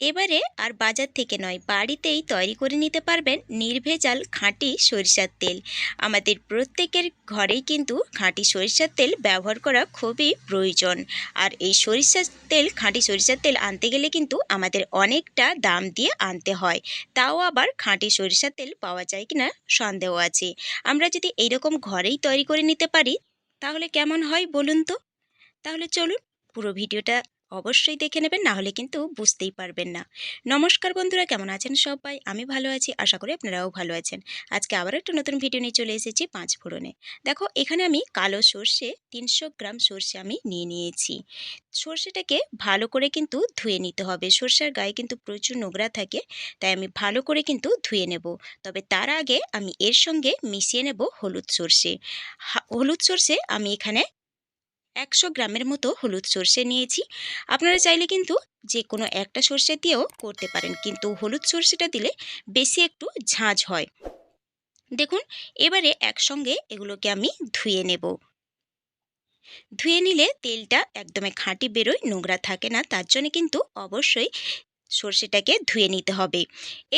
এবারে আর বাজার থেকে নয়, বাড়িতেই তৈরি করে নিতে পারবেন নির্ভেজাল খাঁটি সরিষার তেল। আমাদের প্রত্যেকের ঘরেই কিন্তু খাঁটি সরিষার তেল ব্যবহার করা খুবই প্রয়োজন। আর এই সরিষার তেল, খাঁটি সরিষার তেল আনতে গেলে কিন্তু আমাদের অনেকটা দাম দিয়ে আনতে হয়। তাও আবার খাঁটি সরিষার তেল পাওয়া যায় কিনা সন্দেহ আছে। আমরা যদি এইরকম ঘরেই তৈরি করে নিতে পারি, তাহলে কেমন হয় বলুন তো? তাহলে চলুন পুরো ভিডিওটা অবশ্যই দেখে নেবেন, না হলে কিন্তু বুঝতেই পারবেন না। নমস্কার বন্ধুরা, কেমন আছেন সবাই? আমি ভালো আছি, আশা করি আপনারাও ভালো আছেন। আজকে আবার একটা নতুন ভিডিও নিয়ে চলে এসেছি পাঁচ ফোড়নে। দেখো, এখানে আমি কালো সর্ষে, তিনশো গ্রাম সর্ষে আমি নিয়ে নিয়েছি। সর্ষেটাকে ভালো করে কিন্তু ধুয়ে নিতে হবে। সর্ষের গায়ে কিন্তু প্রচুর নোংরা থাকে, তাই আমি ভালো করে কিন্তু ধুয়ে নেব। তবে তার আগে আমি এর সঙ্গে মিশিয়ে নেব হলুদ সর্ষে। হলুদ সর্ষে আমি এখানে একশো গ্রামের মতো হলুদ সর্ষে নিয়েছি। আপনারা চাইলে কিন্তু যে কোনো একটা সর্ষে দিয়েও করতে পারেন। কিন্তু হলুদ সর্ষেটা দিলে বেশি একটু ঝাঁঝ হয়। দেখুন, এবারে একসঙ্গে এগুলোকে আমি ধুয়ে নেব। ধুয়ে নিলে তেলটা একদমে খাঁটি বেরোয়, নোংরা থাকে না। তার জন্য কিন্তু অবশ্যই সর্ষেটাকে ধুয়ে নিতে হবে।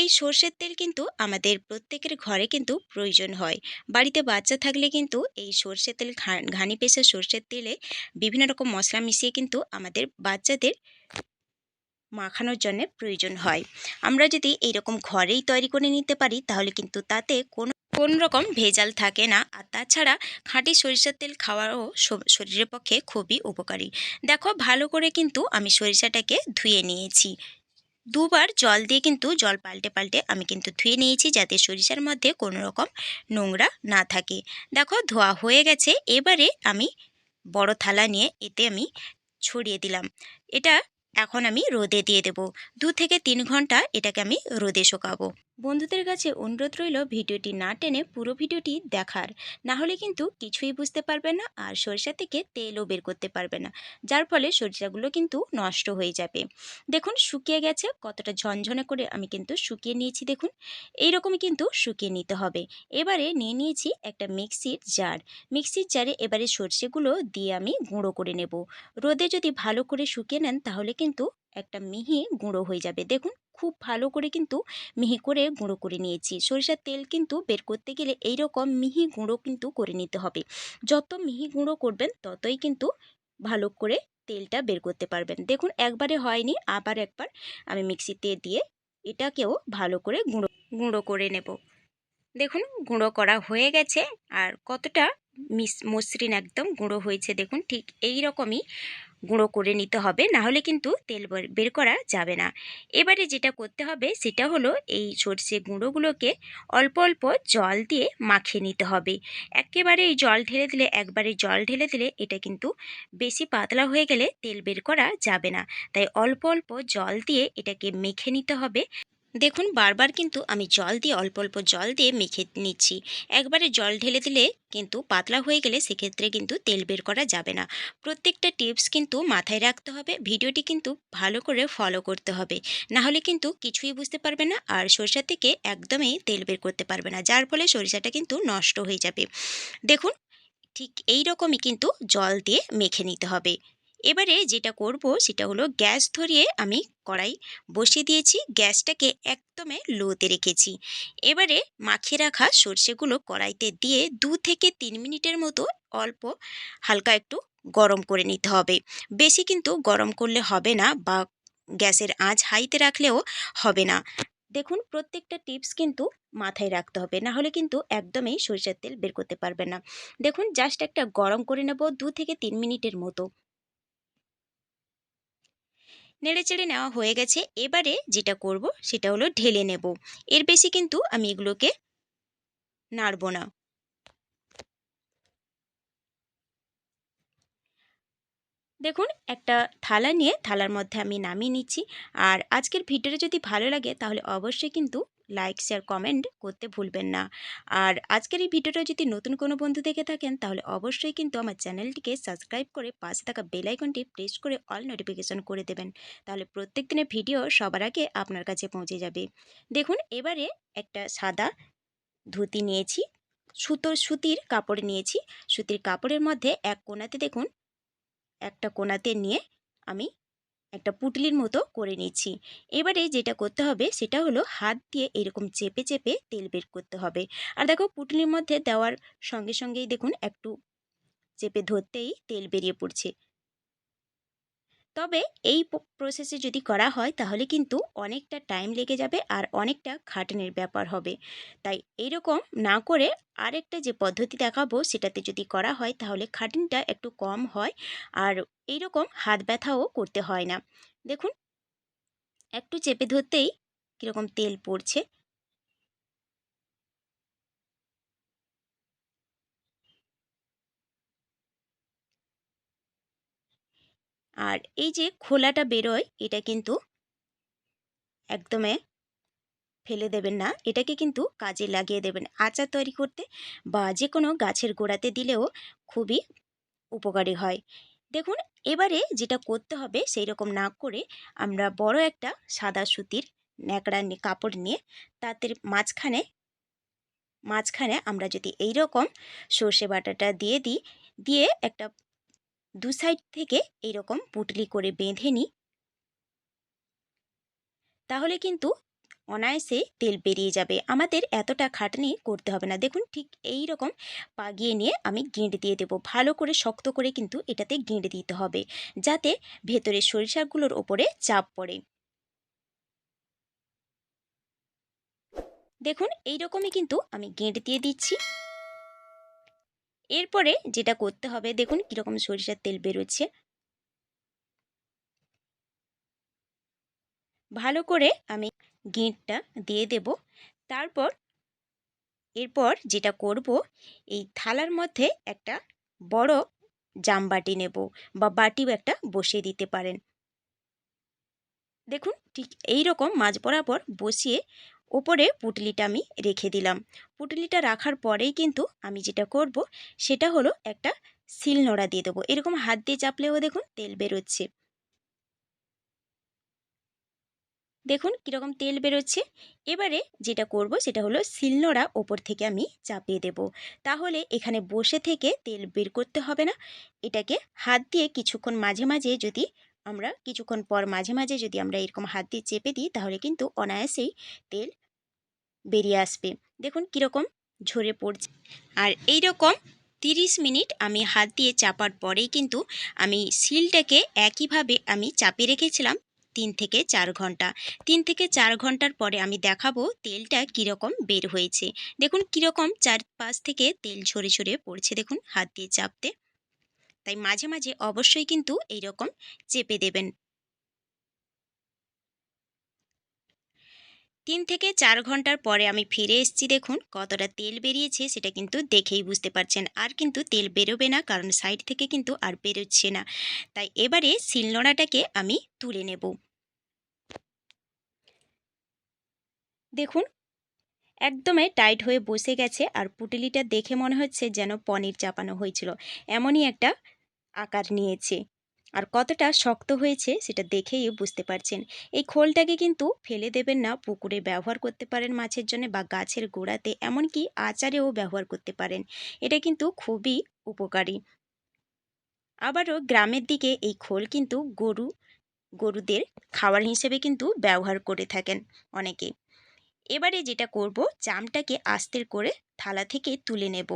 এই সর্ষের তেল কিন্তু আমাদের প্রত্যেকের ঘরে কিন্তু প্রয়োজন হয়। বাড়িতে বাচ্চা থাকলে কিন্তু এই সর্ষের তেল ঘানি পেশা সর্ষের তেলে বিভিন্ন রকম মশলা মিশিয়ে কিন্তু আমাদের বাচ্চাদের মাখানোর জন্য প্রয়োজন হয়। আমরা যদি এইরকম ঘরেই তৈরি করে নিতে পারি, তাহলে কিন্তু তাতে কোনো, কোন রকম ভেজাল থাকে না। আর তাছাড়া খাঁটি সরিষার তেল খাওয়াও শরীরের পক্ষে খুবই উপকারী। দেখো, ভালো করে কিন্তু আমি সরিষাটাকে ধুয়ে নিয়েছি। দুবার জল দিয়ে কিন্তু জল পাল্টে পাল্টে আমি কিন্তু ধুয়ে নিয়েছি যাতে সরিষার মধ্যে কোনো রকম নোংরা না থাকে। দেখো ধোয়া হয়ে গেছে, এবারে আমি বড় থালা নিয়ে এতে আমি ছড়িয়ে দিলাম। এটা এখন আমি রোদে দিয়ে দেব। দু থেকে তিন ঘণ্টা এটাকে আমি রোদে শোকাবো। বন্ধুদের কাছে অনুরোধ রইল ভিডিওটি না টেনে পুরো ভিডিওটি দেখার। না হলে কিন্তু কিছুই বুঝতে পারবে না আর সরিষা থেকে তেলও বের করতে পারবে না, যার ফলে সরিষাগুলো কিন্তু নষ্ট হয়ে যাবে। দেখুন, শুকিয়ে গেছে, কতটা ঝনঝনে করে আমি কিন্তু শুকিয়ে নিয়েছি, দেখুন। এই রকমই কিন্তু শুকিয়ে নিতে হবে। এবারে নিয়ে নিয়েছি একটা মিক্সির জার। মিক্সির জারে এবারে সর্ষেগুলো দিয়ে আমি গুঁড়ো করে নেব। রোদে যদি ভালো করে শুকিয়ে নেন, তাহলে কিন্তু একটা মিহি গুঁড়ো হয়ে যাবে। দেখুন, খুব ভালো করে কিন্তু মিহি করে গুঁড়ো করে নিয়েছি। সরিষার তেল কিন্তু বের করতে গেলে এই রকম মিহি গুঁড়ো কিন্তু করে নিতে হবে। যত মিহি গুঁড়ো করবেন, ততই কিন্তু ভালো করে তেলটা বের করতে পারবেন। দেখুন, একবারে হয়নি, আবার একবার আমি মিক্সিতে দিয়ে এটাকেও ভালো করে গুঁড়ো গুঁড়ো করে নেব। দেখুন, গুঁড়ো করা হয়ে গেছে। আর কতটা মিস, মসৃণ একদম গুঁড়ো হয়েছে, দেখুন, ঠিক এই রকমই গুঁড়ো করে নিতে হবে, না হলে কিন্তু তেল বের করা যাবে না। এবারে যেটা করতে হবে, সেটা হলো এই সর্ষে গুঁড়োগুলোকে অল্প অল্প জল দিয়ে মাখিয়ে নিতে হবে। একেবারে এই জল ঢেলে দিলে, একবারে জল ঢেলে দিলে এটা কিন্তু বেশি পাতলা হয়ে গেলে তেল বের করা যাবে না। তাই অল্প অল্প জল দিয়ে এটাকে মেখে নিতে হবে। দেখুন, বারবার কিন্তু আমি জল দিয়ে, অল্প অল্প জল দিয়ে মেখে নিচ্ছি। একবারে জল ঢেলে দিলে কিন্তু পাতলা হয়ে গেলে সেক্ষেত্রে কিন্তু তেল বের করা যাবে না। প্রত্যেকটা টিপস কিন্তু মাথায় রাখতে হবে। ভিডিওটি কিন্তু ভালো করে ফলো করতে হবে। না হলে কিন্তু কিছুই বুঝতে পারবে না আর সরিষা থেকে একদমই তেল বের করতে পারবে না। যার ফলে সরিষাটা কিন্তু নষ্ট হয়ে যাবে। দেখুন, ঠিক এই রকমই কিন্তু জল দিয়ে মেখে নিতে হবে। এবারে যেটা করব সেটা হলো গ্যাস ধরিয়ে আমি কড়াই বসিয়ে দিয়েছি। গ্যাসটাকে একদমে লোতে রেখেছি। এবারে মাখিয়ে রাখা সর্ষেগুলো কড়াইতে দিয়ে দু থেকে তিন মিনিটের মতো অল্প হালকা একটু গরম করে নিতে হবে। বেশি কিন্তু গরম করলে হবে না বা গ্যাসের আঁচ হাইতে রাখলেও হবে না। দেখুন, প্রত্যেকটা টিপস কিন্তু মাথায় রাখতে হবে। না হলে কিন্তু একদমই সরিষার তেল বের করতে পারবে না। দেখুন, জাস্ট একটা গরম করে নেব দু থেকে তিন মিনিটের মতো। নেড়ে চেড়ে নেওয়া হয়ে গেছে। এবারে যেটা করব সেটা হলো ঢেলে নেব। এর বেশি কিন্তু আমি এগুলোকে নাড়ব না। দেখুন, একটা থালা নিয়ে থালার মধ্যে আমি নামিয়ে নিচ্ছি। আর আজকের ভিডিওটা যদি ভালো লাগে, তাহলে অবশ্যই কিন্তু লাইক, শেয়ার, কমেন্ট করতে ভুলবেন না। আর আজকের এই ভিডিওটা যদি নতুন কোনো বন্ধু দেখে থাকেন, তাহলে অবশ্যই কিন্তু আমার চ্যানেলটিকে সাবস্ক্রাইব করে পাশে থাকা বেল আইকনটি প্রেস করে অল নোটিফিকেশন করে দেবেন। তাহলে প্রত্যেক দিনের ভিডিও সবার আগে আপনার কাছে পৌঁছে যাবে। দেখুন, এবারে একটা সাদা ধুতি নিয়েছি, সুতোর সুতির কাপড় নিয়েছি। সুতির কাপড়ের মধ্যে এক কোনাতে দেখুন একটা কোনাতে নিয়ে আমি একটা পুটলির মতো করে নিচ্ছি। এবারে যেটা করতে হবে সেটা হলো হাত দিয়ে এরকম চেপে চেপে তেল বের করতে হবে। আর দেখো পুটলির মধ্যে দেওয়ার সঙ্গে, সঙ্গেই দেখুন একটু চেপে ধরতেই তেল বেরিয়ে পড়ছে। তবে এই প্রসেসে যদি করা হয়, তাহলে কিন্তু অনেকটা টাইম লেগে যাবে আর অনেকটা খাটনের ব্যাপার হবে। তাই এইরকম না করে আরেকটা যে পদ্ধতি দেখাবো, সেটাতে যদি করা হয়, তাহলে খাটনিটা একটু কম হয় আর এইরকম হাত ব্যথাও করতে হয় না। দেখুন, একটু চেপে ধরতেই কীরকম তেল পড়ছে। আর এই যে খোলাটা বেরোয়, এটা কিন্তু একদমে ফেলে দেবেন না। এটাকে কিন্তু কাজে লাগিয়ে দেবেন আচার তৈরি করতে বা যে কোনো গাছের গোড়াতে দিলেও খুবই উপকারী হয়। দেখুন, এবারে যেটা করতে হবে সেই রকম না করে আমরা বড় একটা সাদা সুতির ন্যাকড়া কাপড় নিয়ে তাতে মাঝখানে মাঝখানে আমরা যদি এই রকম সর্ষে বাটাটা দিয়ে দিই, দিয়ে একটা দু সাইড থেকে এইরকম পুটলি করে বেঁধে নিই তাহলে কিন্তু অনায়াসে তেল বেরিয়ে যাবে। আমাদের এতটা খাটনি করতে হবে না। দেখুন ঠিক এই রকম পাগিয়ে নিয়ে আমি গেঁড়ে দিয়ে দেবো। ভালো করে শক্ত করে কিন্তু এটাতে গেঁড়ে দিতে হবে যাতে ভেতরে সরিষাগুলোর ওপরে চাপ পড়ে। দেখুন এই রকমই কিন্তু আমি গেঁড়ে দিয়ে দিচ্ছি। এরপরে যেটা করতে হবে, দেখুন কীরকম সরিষার তেল বেরোচ্ছে। ভালো করে আমি গেঁটটা দিয়ে দেব। তারপর, এরপর যেটা করব, এই থালার মধ্যে একটা বড় জাম বাটি নেব বা বাটিও একটা বসিয়ে দিতে পারেন। দেখুন ঠিক এই রকম মাছ বরাবর বসিয়ে ওপরে পুটলিটা আমি রেখে দিলাম। পুটলিটা রাখার পরেই কিন্তু আমি যেটা করব, সেটা হলো একটা শিল নোড়া দিয়ে দেবো। এরকম হাত দিয়ে চাপলেও দেখুন তেল বেরোচ্ছে। দেখুন কীরকম তেল বেরোচ্ছে। এবারে যেটা করব, সেটা হলো শিলনোড়া ওপর থেকে আমি চাপিয়ে দেব। তাহলে এখানে বসে থেকে তেল বের করতে হবে না। এটাকে হাত দিয়ে কিছুক্ষণ মাঝে মাঝে যদি আমরা কিছুক্ষণ পর মাঝে মাঝে যদি আমরা এরকম হাত দিয়ে চেপে দিই, তাহলে কিন্তু অনায়াসেই তেল বেরিয়ে আসবে। দেখুন কীরকম ঝরে পড়ছে। আর এই রকম তিরিশ মিনিট আমি হাত দিয়ে চাপার পরেই কিন্তু আমি শিলটাকে একইভাবে আমি চাপিয়ে রেখেছিলাম তিন থেকে চার ঘণ্টা। তিন থেকে চার ঘণ্টার পরে আমি দেখাবো তেলটা কীরকম বের হয়েছে। দেখুন কীরকম চারপাশ থেকে তেল ঝরে ঝরে পড়ছে দেখুন হাত দিয়ে চাপতে। তাই মাঝে মাঝে অবশ্যই কিন্তু এই রকম চেপে দেবেন। তিন থেকে চার ঘণ্টার পরে আমি ফিরে এসেছি, দেখুন। কতটা তেল বেরিয়েছে সেটা কিন্তু দেখেই বুঝতে পারছেন। আর কিন্তু তেল বেরোবে না, কারণ সাইড থেকে কিন্তু আর বেরোচ্ছে না। তাই এবারে শিলনোড়াটাকে আমি তুলে নেব। দেখুন, একদমই টাইট হয়ে বসে গেছে আর পুটলিটা দেখে মনে হচ্ছে যেন পনির চাপানো হয়েছিল। এমনই একটা আকার নিয়েছে। আর কতটা শক্ত হয়েছে সেটা দেখেই বুঝতে পারছেন। এই খোলটাকে কিন্তু ফেলে দেবেন না, পুকুরে ব্যবহার করতে পারেন মাছের জন্য বা গাছের গোড়াতে, এমনকি আচারেও ব্যবহার করতে পারেন। এটা কিন্তু খুবই উপকারী। আবারও গ্রামের দিকে এই খোল কিন্তু গরু, গরুদের খাবার হিসেবে কিন্তু ব্যবহার করে থাকেন অনেকে। এবারে যেটা করব চামটাকে আস্তের করে থালা থেকে তুলে নেব।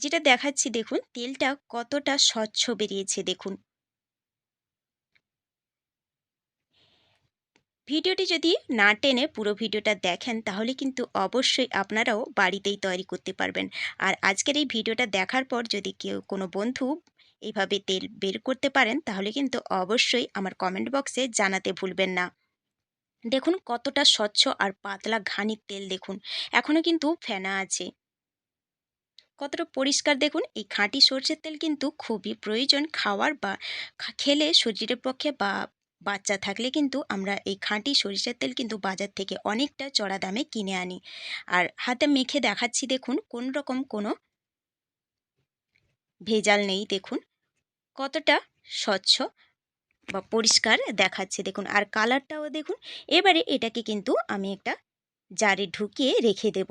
যেটা দেখাচ্ছি, দেখুন, তেলটা কতটা স্বচ্ছ বেরিয়েছে, দেখুন। ভিডিওটি যদি না টেনে পুরো ভিডিওটা দেখেন, তাহলে কিন্তু অবশ্যই আপনারাও বাড়িতেই তৈরি করতে পারবেন। আর আজকের এই ভিডিওটা দেখার পর যদি কেউ কোনো বন্ধু এইভাবে তেল বের করতে পারেন, তাহলে কিন্তু অবশ্যই আমার কমেন্ট বক্সে জানাতে ভুলবেন না। দেখুন কতটা স্বচ্ছ আর পাতলা ঘানির তেল দেখুন এখনও কিন্তু ফেনা আছে। কতটা পরিষ্কার দেখুন, এই খাঁটি সর্ষের তেল কিন্তু খুবই প্রয়োজন খাওয়ার বা খেলে শরীরের পক্ষে বা বাচ্চা থাকলে কিন্তু আমরা এই খাঁটি সরিষার তেল কিন্তু বাজার থেকে অনেকটা চড়া দামে কিনে আনি। আর হাতে মেখে দেখাচ্ছি দেখুন, কোন রকম কোনো ভেজাল নেই, দেখুন। কতটা স্বচ্ছ বা পরিষ্কার দেখাচ্ছে, দেখুন। আর কালারটাও দেখুন, এবারে এটাকে কিন্তু আমি একটা জারে ঢুকিয়ে রেখে দেব।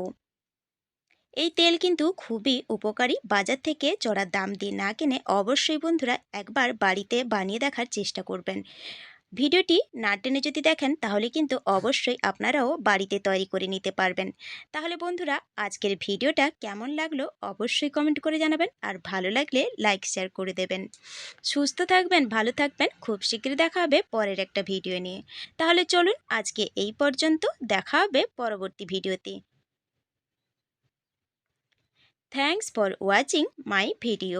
এই তেল কিন্তু খুবই উপকারী বাজার থেকে চড়া দাম দিয়ে না কিনে অবশ্যই বন্ধুরা একবার বাড়িতে বানিয়ে দেখার চেষ্টা করবেন। ভিডিওটি না টেনে যদি দেখেন, তাহলে কিন্তু অবশ্যই আপনারাও বাড়িতে তৈরি করে নিতে পারবেন। তাহলে বন্ধুরা, আজকের ভিডিওটা কেমন লাগল অবশ্যই কমেন্ট করে জানাবেন, আর ভালো লাগলে লাইক, শেয়ার করে দেবেন। সুস্থ থাকবেন, ভালো থাকবেন, খুব শীঘ্রই দেখা হবে পরের একটা ভিডিও নিয়ে। তাহলে চলুন আজকে এই পর্যন্ত, দেখা হবে পরবর্তী ভিডিওতে। Thanks for watching my video